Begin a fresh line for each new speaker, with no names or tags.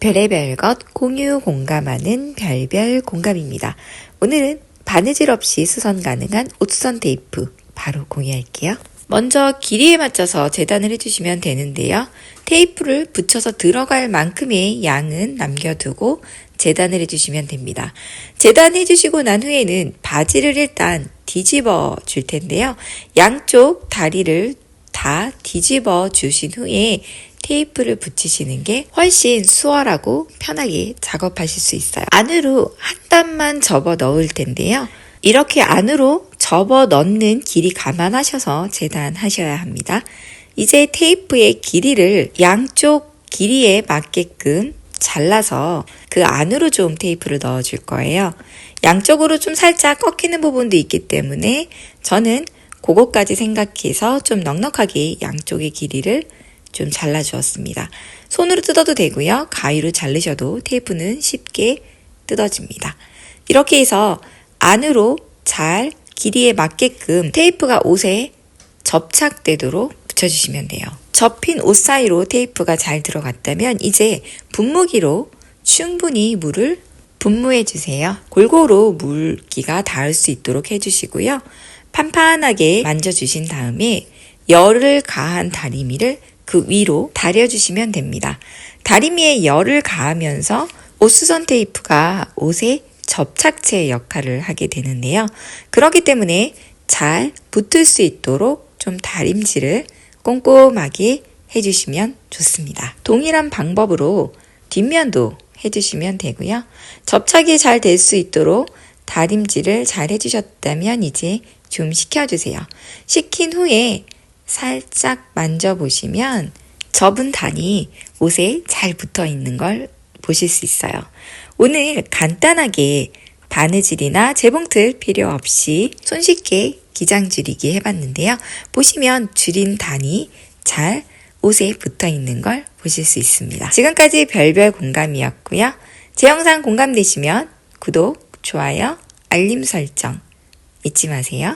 별의별 것 공유 공감하는 별별 공감입니다. 오늘은 바느질 없이 수선 가능한 옷수선 테이프 바로 공유할게요. 먼저 길이에 맞춰서 재단을 해주시면 되는데요. 테이프를 붙여서 들어갈 만큼의 양은 남겨두고 재단을 해주시면 됩니다. 재단해주시고 난 후에는 바지를 일단 뒤집어 줄 텐데요. 양쪽 다리를 다 뒤집어 주신 후에 테이프를 붙이시는 게 훨씬 수월하고 편하게 작업하실 수 있어요. 안으로 한 땀만 접어 넣을 텐데요. 이렇게 안으로 접어 넣는 길이 감안하셔서 재단하셔야 합니다. 이제 테이프의 길이를 양쪽 길이에 맞게끔 잘라서 그 안으로 좀 테이프를 넣어 줄 거예요. 양쪽으로 좀 살짝 꺾이는 부분도 있기 때문에 저는 그것까지 생각해서 좀 넉넉하게 양쪽의 길이를 좀 잘라 주었습니다. 손으로 뜯어도 되고요. 가위로 자르셔도 테이프는 쉽게 뜯어집니다. 이렇게 해서 안으로 잘 길이에 맞게끔 테이프가 옷에 접착되도록 붙여주시면 돼요. 접힌 옷 사이로 테이프가 잘 들어갔다면 이제 분무기로 충분히 물을 분무해 주세요. 골고루 물기가 닿을 수 있도록 해주시고요. 판판하게 만져주신 다음에 열을 가한 다리미를 그 위로 다려주시면 됩니다. 다리미에 열을 가하면서 옷수선 테이프가 옷에 접착제 역할을 하게 되는데요. 그렇기 때문에 잘 붙을 수 있도록 좀 다림질을 꼼꼼하게 해주시면 좋습니다. 동일한 방법으로 뒷면도 해주시면 되고요. 접착이 잘 될 수 있도록 다림질을 잘 해주셨다면 이제 좀 식혀주세요. 식힌 후에 살짝 만져보시면 접은 단이 옷에 잘 붙어 있는 걸 보실 수 있어요. 오늘 간단하게 바느질이나 재봉틀 필요 없이 손쉽게 기장 줄이기 해봤는데요. 보시면 줄인 단이 잘 옷에 붙어 있는 걸 보실 수 있습니다. 지금까지 별별 공감이었고요. 제 영상 공감되시면 구독, 좋아요, 알림 설정 잊지 마세요.